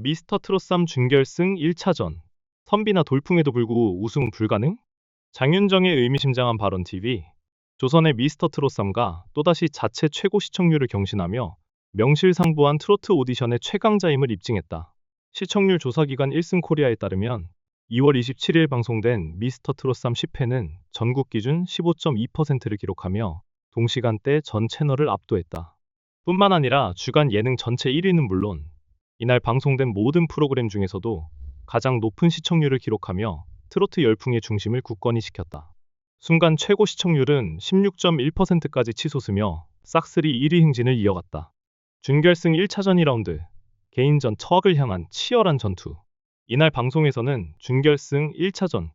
미스터 트롯3 준결승 1차전. 선비나 돌풍에도 불구 우승 불가능? 장윤정의 의미심장한 발언 TV. 조선의 미스터 트롯3가 또다시 자체 최고 시청률을 경신하며 명실상부한 트로트 오디션의 최강자임을 입증했다. 시청률 조사기관 1승 코리아에 따르면 2월 27일 방송된 미스터 트롯3 10회는 전국 기준 15.2%를 기록하며 동시간대 전 채널을 압도했다. 뿐만 아니라 주간 예능 전체 1위는 물론 이날 방송된 모든 프로그램 중에서도 가장 높은 시청률을 기록하며 트로트 열풍의 중심을 굳건히 시켰다. 순간 최고 시청률은 16.1%까지 치솟으며 싹쓸이 1위 행진을 이어갔다. 준결승 1차전 2라운드 개인전 척을 향한 치열한 전투. 이날 방송에서는 준결승 1차전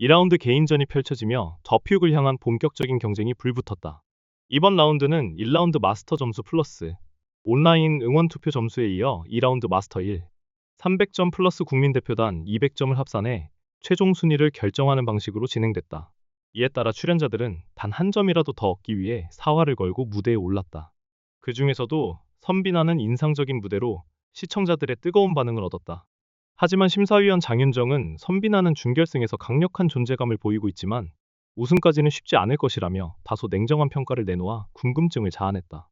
2라운드 개인전이 펼쳐지며 더퓨을 향한 본격적인 경쟁이 불붙었다. 이번 라운드는 1라운드 마스터 점수 플러스 온라인 응원 투표 점수에 이어 2라운드 마스터 1, 300점 플러스 국민대표단 200점을 합산해 최종 순위를 결정하는 방식으로 진행됐다. 이에 따라 출연자들은 단 한 점이라도 더 얻기 위해 사활을 걸고 무대에 올랐다. 그 중에서도 선비나는 인상적인 무대로 시청자들의 뜨거운 반응을 얻었다. 하지만 심사위원 장윤정은 선비나는 준결승에서 강력한 존재감을 보이고 있지만 우승까지는 쉽지 않을 것이라며 다소 냉정한 평가를 내놓아 궁금증을 자아냈다.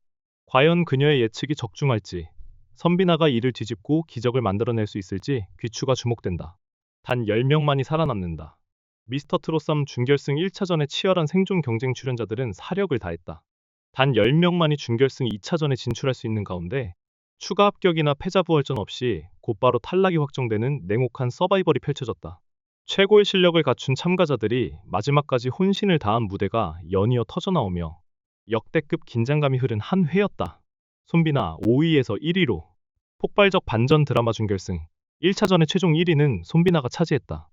과연 그녀의 예측이 적중할지, 선비나가 이를 뒤집고 기적을 만들어낼 수 있을지 귀추가 주목된다. 단 10명만이 살아남는다. 미스터 트롯3 준결승 1차전의 치열한 생존 경쟁 출연자들은 사력을 다했다. 단 10명만이 준결승 2차전에 진출할 수 있는 가운데 추가 합격이나 패자 부활전 없이 곧바로 탈락이 확정되는 냉혹한 서바이벌이 펼쳐졌다. 최고의 실력을 갖춘 참가자들이 마지막까지 혼신을 다한 무대가 연이어 터져나오며 역대급 긴장감이 흐른 한 회였다. 손비나 5위에서 1위로 폭발적 반전 드라마 준결승 1차전의 최종 1위는 손비나가 차지했다.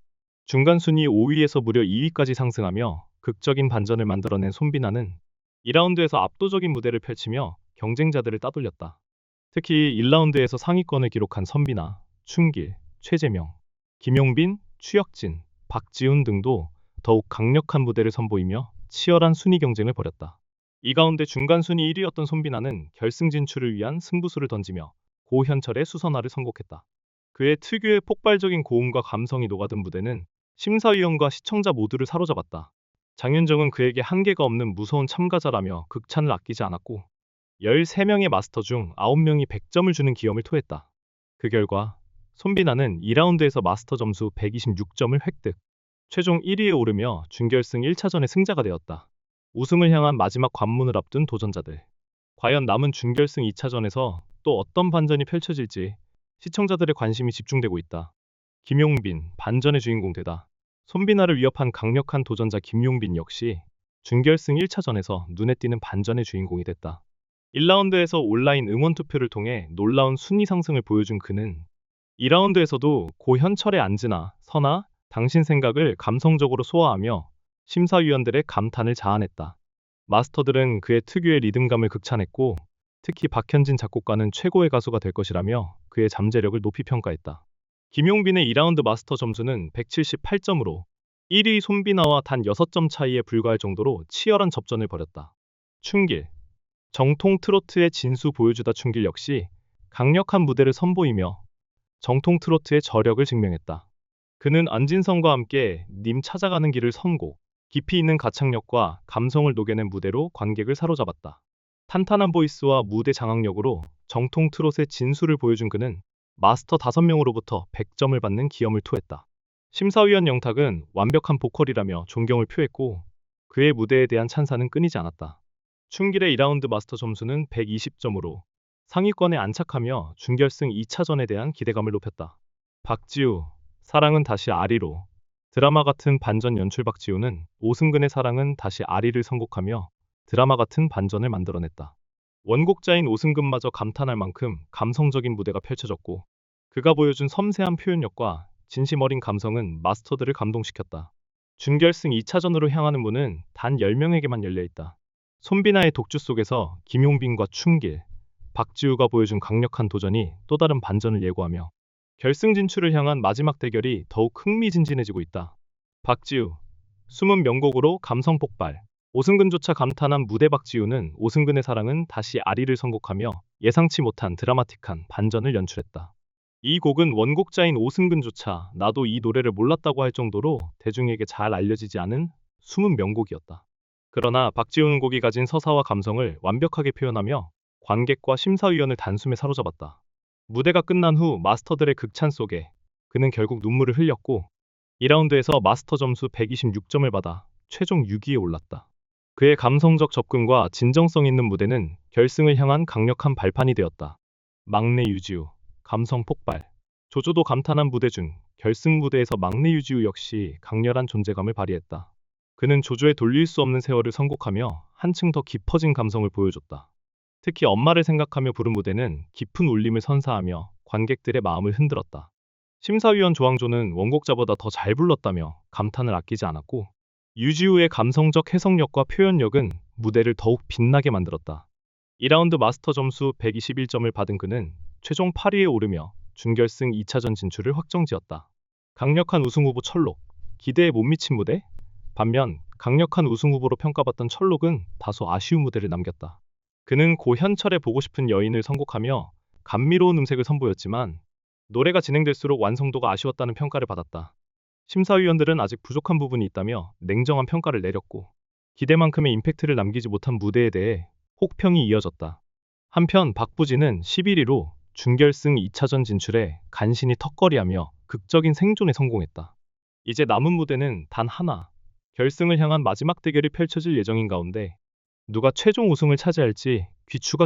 중간 순위 5위에서 무려 2위까지 상승하며 극적인 반전을 만들어낸 손비나는 2라운드에서 압도적인 무대를 펼치며 경쟁자들을 따돌렸다. 특히 1라운드에서 상위권을 기록한 선비나, 춘길, 최재명, 김용빈, 추혁진, 박지훈 등도 더욱 강력한 무대를 선보이며 치열한 순위 경쟁을 벌였다. 이 가운데 중간 순위 1위였던 손비나는 결승 진출을 위한 승부수를 던지며 고현철의 수선화를 선곡했다. 그의 특유의 폭발적인 고음과 감성이 녹아든 무대는 심사위원과 시청자 모두를 사로잡았다. 장윤정은 그에게 한계가 없는 무서운 참가자라며 극찬을 아끼지 않았고 13명의 마스터 중 9명이 100점을 주는 기염을 토했다. 그 결과 손비나는 2라운드에서 마스터 점수 126점을 획득, 최종 1위에 오르며 준결승 1차전의 승자가 되었다. 우승을 향한 마지막 관문을 앞둔 도전자들. 과연 남은 준결승 2차전에서 또 어떤 반전이 펼쳐질지 시청자들의 관심이 집중되고 있다. 김용빈, 반전의 주인공 되다. 손비나를 위협한 강력한 도전자 김용빈 역시 준결승 1차전에서 눈에 띄는 반전의 주인공이 됐다. 1라운드에서 온라인 응원 투표를 통해 놀라운 순위 상승을 보여준 그는 2라운드에서도 고현철의 안즈나, 선아, 당신 생각을 감성적으로 소화하며 심사위원들의 감탄을 자아냈다. 마스터들은 그의 특유의 리듬감을 극찬했고 특히 박현진 작곡가는 최고의 가수가 될 것이라며 그의 잠재력을 높이 평가했다. 김용빈의 2라운드 마스터 점수는 178점으로 1위 손비나와 단 6점 차이에 불과할 정도로 치열한 접전을 벌였다. 춘길 정통 트로트의 진수 보여주다 춘길 역시 강력한 무대를 선보이며 정통 트로트의 저력을 증명했다. 그는 안진성과 함께 님 찾아가는 길을 선곡, 깊이 있는 가창력과 감성을 녹여낸 무대로 관객을 사로잡았다. 탄탄한 보이스와 무대 장악력으로 정통 트롯의 진수를 보여준 그는 마스터 5명으로부터 100점을 받는 기염을 토했다. 심사위원 영탁은 완벽한 보컬이라며 존경을 표했고 그의 무대에 대한 찬사는 끊이지 않았다. 춘길의 2라운드 마스터 점수는 120점으로 상위권에 안착하며 준결승 2차전에 대한 기대감을 높였다. 박지우, 사랑은 다시 아리로 드라마 같은 반전 연출 박지우는 오승근의 사랑은 다시 아리를 선곡하며 드라마 같은 반전을 만들어냈다. 원곡자인 오승근마저 감탄할 만큼 감성적인 무대가 펼쳐졌고 그가 보여준 섬세한 표현력과 진심 어린 감성은 마스터들을 감동시켰다. 준결승 2차전으로 향하는 문은 단 10명에게만 열려있다. 손비나의 독주 속에서 김용빈과 춘길, 박지우가 보여준 강력한 도전이 또 다른 반전을 예고하며 결승 진출을 향한 마지막 대결이 더욱 흥미진진해지고 있다. 박지우, 숨은 명곡으로 감성 폭발. 오승근조차 감탄한 무대 박지우는 오승근의 사랑은 다시 아리를 선곡하며 예상치 못한 드라마틱한 반전을 연출했다. 이 곡은 원곡자인 오승근조차 나도 이 노래를 몰랐다고 할 정도로 대중에게 잘 알려지지 않은 숨은 명곡이었다. 그러나 박지훈 곡이 가진 서사와 감성을 완벽하게 표현하며 관객과 심사위원을 단숨에 사로잡았다. 무대가 끝난 후 마스터들의 극찬 속에 그는 결국 눈물을 흘렸고 2라운드에서 마스터 점수 126점을 받아 최종 6위에 올랐다. 그의 감성적 접근과 진정성 있는 무대는 결승을 향한 강력한 발판이 되었다. 막내 유지우, 감성 폭발. 조조도 감탄한 무대 중 결승 무대에서 막내 유지우 역시 강렬한 존재감을 발휘했다. 그는 조조의 돌릴 수 없는 세월을 선곡하며 한층 더 깊어진 감성을 보여줬다. 특히 엄마를 생각하며 부른 무대는 깊은 울림을 선사하며 관객들의 마음을 흔들었다. 심사위원 조항조는 원곡자보다 더 잘 불렀다며 감탄을 아끼지 않았고 유지우의 감성적 해석력과 표현력은 무대를 더욱 빛나게 만들었다. 2라운드 마스터 점수 121점을 받은 그는 최종 8위에 오르며 준결승 2차전 진출을 확정지었다. 강력한 우승 후보 철록, 기대에 못 미친 무대? 반면 강력한 우승 후보로 평가받던 철록은 다소 아쉬운 무대를 남겼다. 그는 고 현철의 보고 싶은 여인을 선곡하며 감미로운 음색을 선보였지만 노래가 진행될수록 완성도가 아쉬웠다는 평가를 받았다. 심사위원들은 아직 부족한 부분이 있다며 냉정한 평가를 내렸고 기대만큼의 임팩트를 남기지 못한 무대에 대해 혹평이 이어졌다. 한편 박부진은 11위로 준결승 2차전 진출에 간신히 턱걸이하며 극적인 생존에 성공했다. 이제 남은 무대는 단 하나, 결승을 향한 마지막 대결이 펼쳐질 예정인 가운데 누가 최종 우승을 차지할지 귀추가